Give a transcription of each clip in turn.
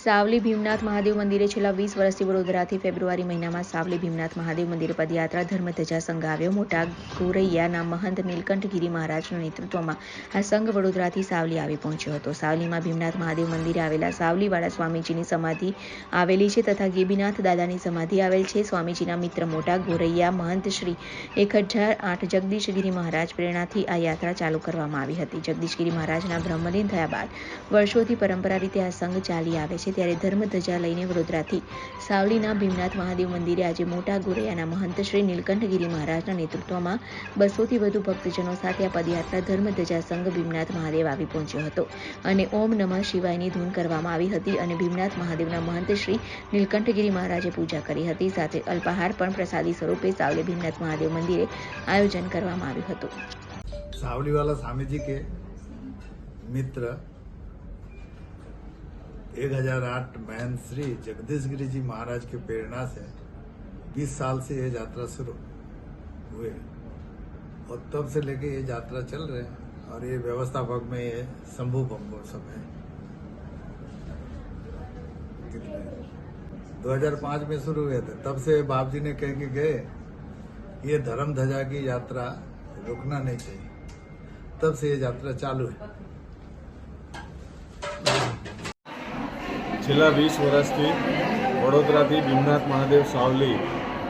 સાવલી ભીમનાથ મહાદેવ મંદિરે છેલ્લા વીસ વર્ષથી વડોદરાથી ફેબ્રુઆરી મહિનામાં સાવલી ભીમનાથ મહાદેવ મંદિરે પદયાત્રા ધર્મધજા સંઘ આવ્યો. મોટા ગોરૈયાના મહંત નીલકંઠગીરી મહારાજના નેતૃત્વમાં આ સંઘ વડોદરાથી સાવલી આવી પહોંચ્યો હતો. સાવલીમાં ભીમનાથ મહાદેવ મંદિરે આવેલા સાવલીવાળા સ્વામીજીની સમાધિ આવેલી છે તથા ગેબીનાથ દાદાની સમાધિ આવેલ છે. સ્વામીજીના મિત્ર મોટા ગોરૈયા, મહંત શ્રી એક હજાર આઠ જગદીશગીરી મહારાજ પ્રેરણાથી આ યાત્રા ચાલુ કરવામાં આવી હતી. જગદીશગીરી મહારાજના બ્રહ્મલીન થયા બાદ વર્ષોથી પરંપરા રીતે આ સંઘ ચાલી આવે છે. છે ત્યારે ધર્મધજા લઈને વડોદરાથી સાવલીના ભીમનાથ મહાદેવ મંદિરે આજે મોટા ગોરૈયાના મહંત શ્રી નીલકંઠગીરી મહારાજના નેતૃત્વમાં બસોથી વધુ ભક્તજનો સાથે આ પદયાત્રા ધર્મધજા સંઘ ભીમનાથ મહાદેવ આવી પહોંચ્યો હતો અને ઓમ નમઃ શિવાયની ધૂન કરવામાં આવી હતી અને ભીમનાથ મહાદેવના મહંત શ્રી નીલકંઠગીરી મહારાજે પૂજા કરી હતી. સાથે અલ્પાહાર પણ પ્રસાદી સ્વરૂપે સાવલી ભીમનાથ મહાદેવ મંદિરે આયોજન કરવામાં આવ્યું હતું. સાવલીવાલા સ્વામીજી કે મિત્ર एक हज़ार आठ महंत श्री जगदीश गिरी जी महाराज की प्रेरणा से 20 साल से ये यात्रा शुरू हुए और तब से लेके ये यात्रा चल रहे हैं और ये व्यवस्थापक में ये शंभू बम्बो सब है। कितने 2005 में शुरू हुए थे। तब से बाप जी ने कह के गए, ये धर्म ध्वजा की यात्रा रुकना नहीं चाहिए। तब से ये यात्रा चालू है। છેલ્લા વીસ વર્ષથી વડોદરાથી ભીમનાથ મહાદેવ સાવલી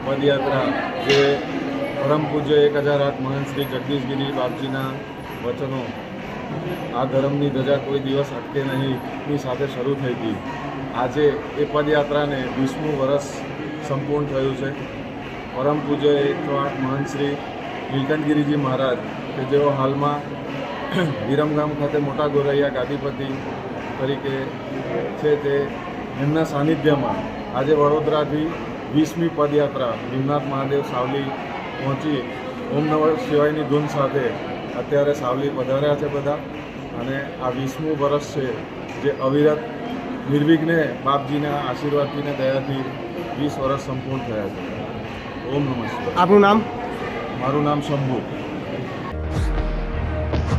પદયાત્રા, જે પરમ પૂજ્ય એક હજાર આઠ મહાન શ્રી જગદીશગીરી બાપજીના વચનો, આ ધર્મની ધજા કોઈ દિવસ અટકે નહીં, ની સાથે શરૂ થઈ હતી આજે એ પદયાત્રાને વીસમું વર્ષ સંપૂર્ણ થયું છે. પરમ પૂજ્ય એકસો આઠ મહાન શ્રી નીલકંઠગીરીજી મહારાજ, કે જેઓ હાલમાં વિરમગામ ખાતે મોટા ગોરૈયા ગાદીપતિ તરીકે છે તે એમના સાનિધ્યમાં આજે વડોદરાથી વીસમી પદયાત્રા ભીમનાથ મહાદેવ સાવલી પહોંચી ઓમ નવ શિવાયની ધૂન સાથે અત્યારે સાવલી પધાર્યા છે બધા. અને આ વીસમું વર્ષ છે જે અવિરત નિર્વિઘ્ને બાપજીના આશીર્વાદથીને દયાથી વીસ વર્ષ સંપૂર્ણ થયા છે. ઓમ નમઃ શિવાય. આપનું નામ? મારું નામ શંભુ.